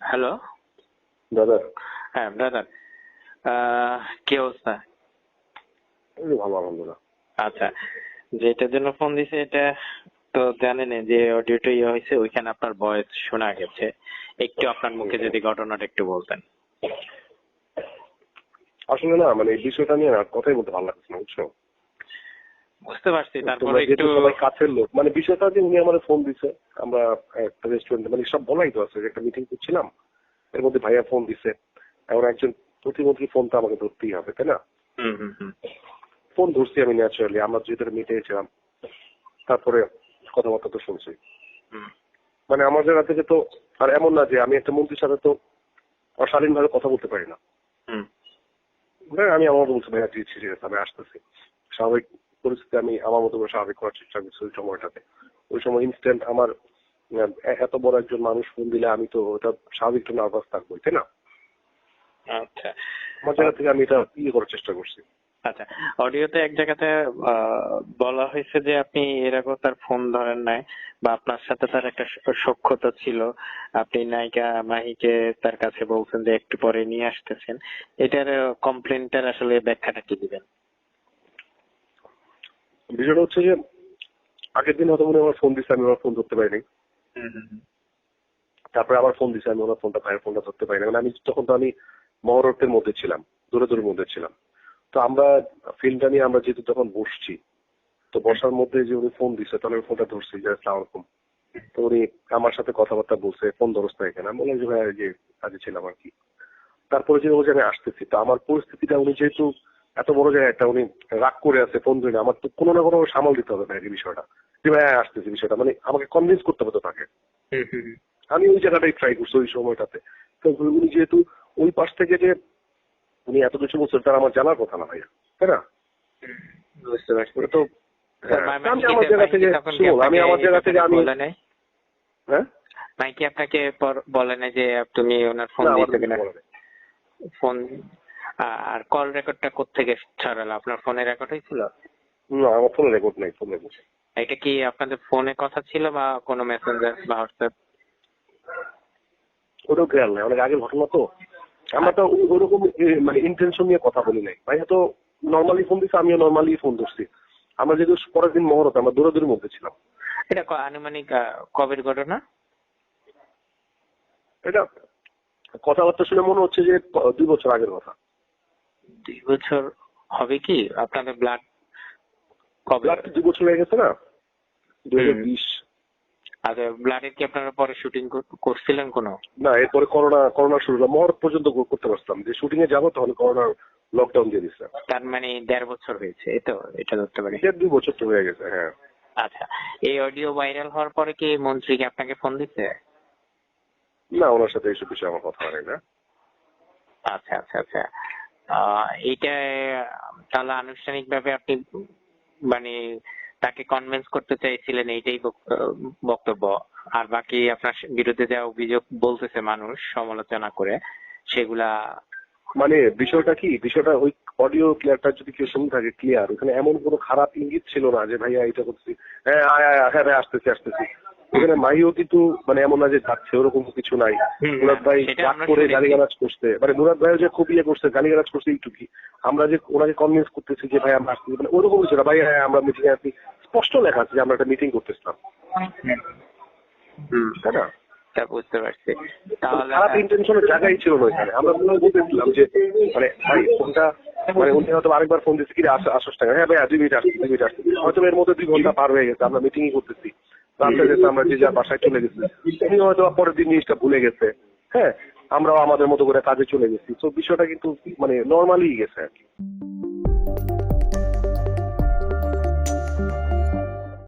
Hello দাদা। হ্যাঁ brother কি অবস্থা? ভালো আলহামদুলিল্লাহ। আচ্ছা যেটার জন্য ফোন দিছে এটা তো জানেন যে অডিওটা ইয়ে হয়েছে ওইখানে আপনার ভয়েস শোনা গেছে। একটু আপনার মুখে যদি ঘটনাটা একটু বলতেন। আসলে না মানে এই বিষয়টা নিয়ে না কথাই বলতে ভালো লাগছে না বুঝছ? বুঝতে পারছি তারপরে একটু কাছের লোক মানে বিষয়টা যে উনি আমার ফোন দিছে আমরা একটা রেস্টুরেন্টে মানে সব বলাই তো আছে একটা মিটিং করছিলাম এর মধ্যে ভাইয়া ফোন দিছে এমন একজন প্রতিমন্ত্রী ফোন তো আমাকে ধরতেই হবে তাই না? ফোন ধরছি আমি ন্যাচারালি আমরা যেহেতু মিটে ছিলাম তারপরে কথাবার্তা তো শুনছি। মানে আমার জায়গা থেকে তো আর এমন না যে আমি একটা মন্ত্রীর সাথে তো অশালীন ভাবে কথা বলতে পারি না। হুম। হ্যাঁ আমি আমার বলছি ভাইয়া ঠিক ঠিক আছে আমি আসতেছি। স্বাভাবিক পরিস্থিতি আমি আমার মতো করে স্বাভাবিক করার চেষ্টা করছি ওই সময়টাতে। ওই সময় ইনস্ট্যান্ট আমার এত বড় একজন মানুষ ফোন দিলে আমি তো ওটা স্বাভাবিক একটু নার্ভাস থাকব তাই না? আচ্ছা। আমার জায়গা থেকে আমি এটা ইয়ে করার চেষ্টা করছি। আচ্ছা। অডিওতে এক জায়গাতে বলা হয়েছে যে আপনি এর আগেও তার ফোন ধরেন নাই বা আপনার সাথে তার একটা স- সখ্যতা ছিল। আপনি নায়িকা মাহিকে তার কাছে বলছেন যে একটু পরে নিয়ে আসতেছেন। এটার কমপ্লেনটার আসলে ব্যাখ্যাটা কি দিবেন? বিষয়টা হচ্ছে যে আগের দিন হয়তো মনে আমার ফোন দিচ্ছে আমি আমার ফোন ধরতে পারিনি। তারপরে আবার ফোন দিচ্ছে আমি ওনার ফোনটা ভাইয়ের ফোনটা ধরতে পারিনি। মানে আমি তখন তো আমি মহরতের মধ্যে ছিলাম দূরে দূরের মধ্যে ছিলাম। তো আমরা ফিল্মটা নিয়ে আমরা যেহেতু তখন বসছি তো বসার মধ্যে যে উনি ফোন দিচ্ছে তাহলে আমি ফোনটা ধরছি যে আসসালাম আলাইকুম। তো উনি আমার সাথে কথাবার্তা বলছে ফোন ধরস না এখানে আমি বললাম যে ভাই যে কাজে ছিলাম আর কি। তারপরে যে বলছে আমি আসতেছি তো আমার পরিস্থিতিটা উনি যেহেতু এত বড় জায়গায় একটা উনি রাগ করে আছে ফোন ধরে আমার তো কোনো না কোনো সামাল দিতে হবে ভাই এই বিষয়টা। যে ভাই হ্যাঁ, আসতেছি বিষয়টা। মানে আমাকে কনভিন্স করতে হবে তো তাকে। আমি ওই জায়গাটাই ট্রাই করছি ওই সময়টাতে। তো উনি যেহেতু ওই পাশ থেকে যে উনি এত কিছু বলছেন তার আমার জানার কথা না ভাইয়া। তাই না? বুঝতে পারছি। তো স্যার, হ্যাঁ, আমি আমার জায়গা থেকে আমি আপনাকে আমার জায়গা থেকে আমি বলে নাই। হ্যাঁ? মাইকি আপনাকে বলে নাই যে তুমি ওনার ফোন না, দিয়েছ কিনা। ফোন আর কল রেকর্ডটা কোত্থেকে ছড়ালো? আপনার ফোনে রেকর্ড হয়েছিল না আমার ফোনে রেকর্ড নাই ফোনে রেকর্ড এটা কি আপনাদের ফোনে কথা ছিল বা কোনো মেসেঞ্জার বা হোয়াটসঅ্যাপ ওটাও খেয়াল নাই অনেক আগের ঘটনা তো। আমরা তো ওরকম মানে ইন্টেনশন নিয়ে কথা বলি নাই। ভাইয়া তো নর্মালি ফোন দিচ্ছে আমিও নর্মালি ফোন ধরছি। আমরা যেহেতু পরের দিন মহরত আমরা দূরে দূরের মধ্যে ছিলাম। এটা আনুমানিক কবের ঘটনা? এটা কথাবার্তা শুনে মনে হচ্ছে যে দুই বছর আগের কথা। দুই বছর হবে কি? আপনাদের ব্লাড কবে? ব্লাড দুই বছর হয়ে গেছে না? দুই হাজার বিশ। আচ্ছা ব্লাডের কি আপনারা পরে শুটিং করছিলেন কোনো? না এরপরে করোনা করোনা শুরু হলো। মহরত পর্যন্ত করতে পারতাম। যে শুটিং এ যাব তখন করোনার লকডাউন দিয়ে দিচ্ছে তার মানে দেড় বছর হয়েছে এই তো? এটা ধরতে পারি। দেড় দুই বছর তো হয়ে গেছে হ্যাঁ। আচ্ছা এই অডিও ভাইরাল হওয়ার পরে কি মন্ত্রী কি আপনাকে ফোন দিচ্ছে না ওনার সাথে এইসব বিষয়ে আমার কথা হয় না। আচ্ছা আচ্ছা আচ্ছা। এইটা তাহলে আনুষ্ঠানিক ভাবে আপনি মানে তাকে কনভিন্স করতে চাইছিলেন এইটাই বক্তব্য। আর বাকি আপনার বিরুদ্ধে যা অভিযোগ বলতেছে মানুষ সমালোচনা করে সেগুলা মানে বিষয়টা কি? বিষয়টা ওই অডিও ক্লিয়ারটা যদি কেউ শুনে থাকে ক্লিয়ার ওখানে এমন কোনো খারাপ ইঙ্গিত ছিল না যে ভাইয়া এটা করছি হ্যাঁ আয়, হ্যাঁ আসতেছি আসতেছি। ওখানে মাহিও কিন্তু মানে এমন না যে যাচ্ছে ওরকম কিছু নাই। মুরাদ ভাই রাগ করে। গালিগালাজ করছে। মানে মুরাদ ভাইও যে খুব ইয়ে করছে গালিগালাজ করছে এইটুকি। আমরা যে ওনাকে কনভিন্স করতেছি যে ভাই আমরা আসতেছি মানে ওরকম কিছু না। ভাই হ্যাঁ আমরা মিটিং এ আছি। স্পষ্ট লেখা আছে যে আমরা একটা মিটিং করতেছিলাম। হুম, তাই না? তা বুঝতে পারছি। খারাপ ইন্টেনশনের জায়গাই ছিল না এখানে। আমরা মনে বলতেছিলাম যে মানে ভাই ফোনটা মানে উনি হয়তো আরেকবার ফোন দিচ্ছে কি আস হ্যাঁ ভাই দুই মিনিট আসছি দুই মিনিট আসছি। হয়তো এর মধ্যে দুই ঘণ্টা পার হয়ে গেছে আমরা মিটিংই করতেছি। রাস্তায় যেতে আমরা যে যার বাসায় চলে গেছি। উনি হয়তো পরের দিন জিনিসটা ভুলে গেছে। হ্যাঁ আমরাও আমাদের মতো করে কাজে চলে গেছি। তো বিষয়টা কিন্তু মানে নর্মালি গেছে আর কি।